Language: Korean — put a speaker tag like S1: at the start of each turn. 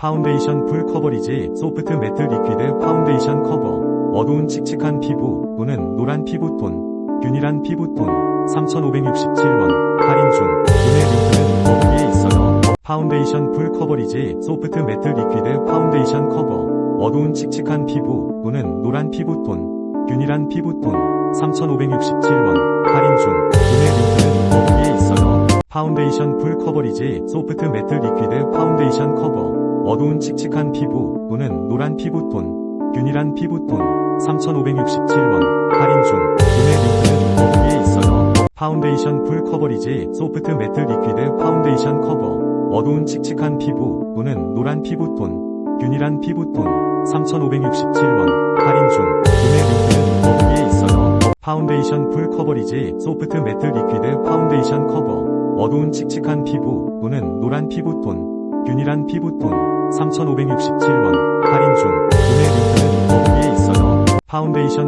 S1: 파운데이션 풀 커버리지 소프트 매트 리퀴드 파운데이션 커버. 어두운 칙칙한 피부 또는 노란 피부톤 균일한 피부톤 3,567원 할인 중. 구매 링크는 더보기에 있어요 파운데이션 풀 커버리지 소프트 매트 리퀴드 파운데이션 커버. 어두운 칙칙한 피부 또는 노란 피부톤 균일한 피부톤 3,567원 할인 중. 구매 링크는 더보기에 있어요 파운데이션 풀 커버리지 소프트 매트 리퀴드 어두운 칙칙한 피부 또는 노란 피부톤 균일한 피부톤 3,567원 할인 중. 구매 링크는 더보기에 있어요. 파운데이션 풀 커버리지 소프트 매트 리퀴드 파운데이션 커버. 어두운 칙칙한 피부 또는 노란 피부톤 균일한 피부톤 3,567원 할인 중. 구매 링크는 더보기에 있어요. 파운데이션 풀 커버리지 소프트 매트 리퀴드 파운데이션 커버. 어두운 칙칙한 피부 또는 노란 피부톤 균일한 피부톤 3,567원 할인 중 구매 링크는 더보기에 있어요. 파운데이션